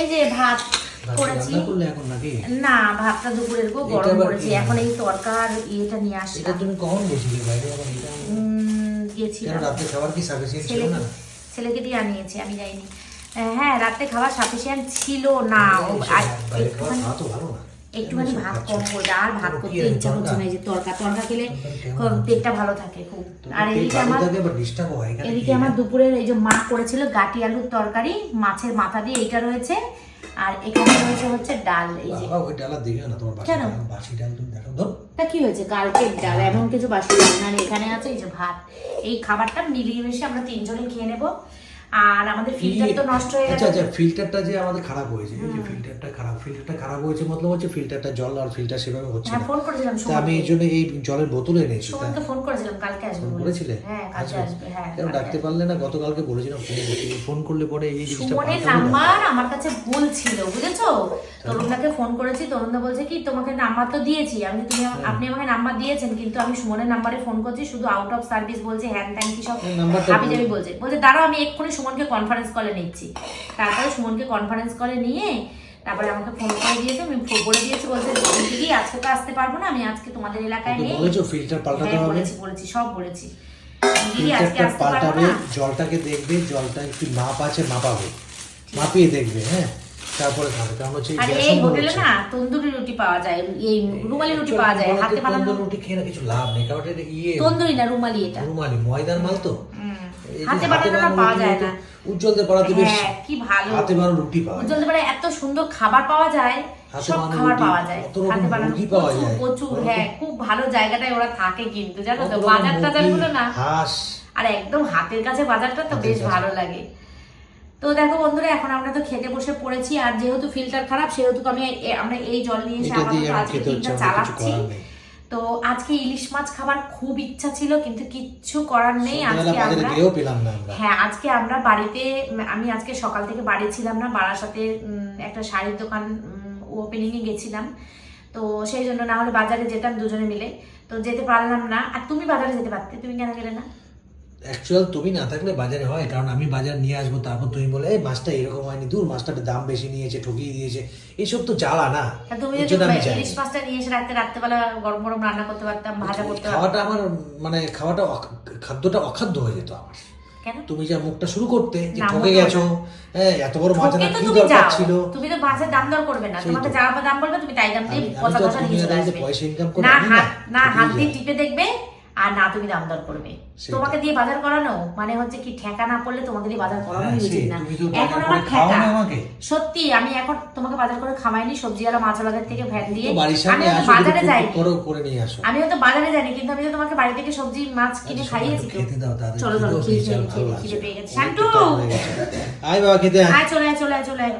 এই যে ভাত করেছি। এখন নাকি? না ভাতটা দুপুরের গো গরম করেছি। এখন এই তরকার ইয়েটা নিয়ে এটা তুমি কখন গেছিলে বাইরে? আবার এটা উম, কেন রাতে খাবার কি সাফিসিয়েন্ট ছিল ছেলেকে না? ছেলেকে দিয়ে আনিয়েছি আমি যাইনি। হ্যাঁ রাতে খাবার সাফিসিয়েন্ট ছিল না। একটুখানি ভালো না। একটুখানি ভাত কম করবে আর ভাত করতে ইচ্ছা করছে না এই যে তরকা তরকা খেলে পেটটা ভালো থাকে খুব। আর এদিকে আমার এদিকে আমার দুপুরের এই যে মা করেছিল গাটি আলুর তরকারি মাছের মাথা দিয়ে এইটা রয়েছে আর এখানে রয়েছে হচ্ছে ডাল এই যে। ওই ডালা দিও না তোমার বাসি ডাল বাসি ডাল তুমি দেখো ধর। তা কি হয়েছে? কালকের ডাল এমন কিছু বাসি ডাল না এখানে আছে এই যে ভাত। এই খাবারটা মিলিয়ে মিশিয়ে আমরা তিনজনে খেয়ে নেব। আর আমাদের ফিল্টার তো নষ্ট হয়ে আচ্ছা গেছে। আচ্ছা ফিল্টারটা যে আমাদের খারাপ হয়েছে এই যে ফিল্টারটা খারাপ ফিল্টারটা খারাপ হয়েছে মতলব হচ্ছে ফিল্টারটা জল আর ফিল্টার সেভাবে হচ্ছে হ্যাঁ না। ফোন করেছিলাম আমি এই জন্য এই জলের বোতল এনেছি ফোন করেছিলাম কালকে আসবে ফোন বলে। করেছিলে? হ্যাঁ কালকে আসবে? আসবে হ্যাঁ কেন ডাকতে পারলে না? গতকালকে বলেছিলাম ফোন করতে ফোন করলে পরে এই জিনিসটা সুমনের নাম্বার আমার কাছে ভুল ছিল বুঝেছ? তরুণদাকে ফোন করেছি তরুণদা বলছে কি তোমাকে নাম্বার তো দিয়েছি আমি তুমি হ্যাঁ। আপনি আমাকে নাম্বার দিয়েছেন কিন্তু আমি সুমনের নাম্বারে ফোন করছি শুধু আউট অফ সার্ভিস বলছে হ্যান ত্যান কি সব এই নাম্বারটা বলছে। বলছে দাঁড়াও আমি এক্ষুনি সুমনকে কনফারেন্স কলে নিচ্ছি। তারপরে সুমনকে কনফারেন্স কলে নিয়ে তারপরে আমাকে ফোন করে দিয়েছে আমি ফোন করে দিয়েছি বলছে দিদি আজকে তো আসতে পারব না আমি আজকে তোমাদের এলাকায় নেই। বলেছ ফিল্টার পাল্টাতে হ্যাঁ হবে? বলেছি বলেছি সব বলেছি। দিদি আজকে ফিল্টারটা আসতে পারব পাল্টাবে না? জলটাকে দেখবে জলটা একটু মাপ আছে মাপাবে। মাপিয়ে দেখবে হ্যাঁ? তারপরে খাবে। কারণ হচ্ছে আর এই হোটেলে না তন্দুরি রুটি পাওয়া যায় এই রুমালি রুটি পাওয়া যায় হাতে বানানো তন্দুরি রুটি খেয়ে না কিছু লাভ নেই কারণ এটা ইয়ে। তন্দুরি না রুমালি এটা। রুমালি ময়দার মাল তো। হাতে বানানো না পাওয়া যায় না। উজ্জ্বলদের পাড়াতে বেশ হ্যাঁ কি ভালো। হাতে বানানো রুটি পাওয়া যায়। উজ্জ্বল পাড়ায় এত সুন্দর খাবার পাওয়া যায় সব খাবার পাওয়া যায়। হাতে বানানো পাওয়া যায়। প্রচুর হ্যাঁ খুব ভালো জায়গাটায় ওরা থাকে কিন্তু জানো তো বাজার টাজারগুলো না। আর একদম হাতের কাছে বাজারটা তো বেশ ভালো লাগে। তো দেখো বন্ধুরা এখন আমরা তো খেতে বসে পড়েছি আর যেহেতু ফিল্টার খারাপ সেহেতু আমি আমরা এই জল নিয়ে এসে এখন আজকে চালাচ্ছি। তো আজকে ইলিশ মাছ খাবার খুব ইচ্ছা ছিল কিন্তু কিচ্ছু করার নেই। আজকে আমরা হ্যাঁ আজকে আমরা বাড়িতে আমি আজকে সকাল থেকে বাড়ি ছিলাম না বারাসাতে উম, একটা শাড়ির দোকান ওপেনিং এ গেছিলাম। তো সেই জন্য না হলে বাজারে যেতাম দুজনে মিলে। তো যেতে পারলাম না। আর তুমি বাজারে যেতে পারতে? তুমি কেন গেলে না? অ্যাকচুয়াল তুমি না থাকলে বাজারে হয় কারণ আমি বাজার নিয়ে আসব তারপর তুমি বলে এই মাছটা এরকম হয়নি দূর মাছটার দাম বেশি নিয়েছে ঠকিয়ে দিয়েছে। এইসব তো জ্বালা না। তুমি এর যদি জন্য আমি যাই। ইলিশ মাছটা নিয়ে এসে রাখতে রাত্রেবেলা গরম গরম রান্না করতে পারতাম ভাজা করতে খাওয়াটা আমার মানে খাওয়াটা খাদ্যটা অখাদ্য হয়ে যেত আমার। তুমি যা মুখটা শুরু করতে যে ঠকে গেছো হ্যাঁ এত বড় মাছ আনার কি তুমি দরকার ছিল? তুমি তো মাছের দাম দর করবে না তোমাকে যা দাম বলবে তুমি তাই দাম দিয়ে কথা কথা নিয়ে আসবে। পয়সা না না, হাত না। হাত দিয়ে টিপে দেখবে আর না তুমি দাম দর করবে তোমাকে দিয়ে বাজার করানো মানে হচ্ছে কি ঠেকা না পড়লে তোমাকে দিয়ে বাজার করানো হ্যাঁ, উচিত না। এখন আমার ঠেকা। সত্যি আমি এখন তোমাকে বাজার করে খাওয়াইনি সবজি আর মাছ বাজার থেকে ভ্যান দিয়ে। আমি বাজারে যাই। আমি হয়তো বাজারে যাইনি কিন্তু আমি তো তোমাকে বাড়ি থেকে সবজি মাছ কিনে আচ্ছা, খাইয়েছি দাও তাদের চলো চলো খেয়ে খেয়ে। পেয়ে গেছে। হয়ে গেছে। আয় বাবা খেতে আয়। আয় চলে আয় চলে আয় চলে আয়।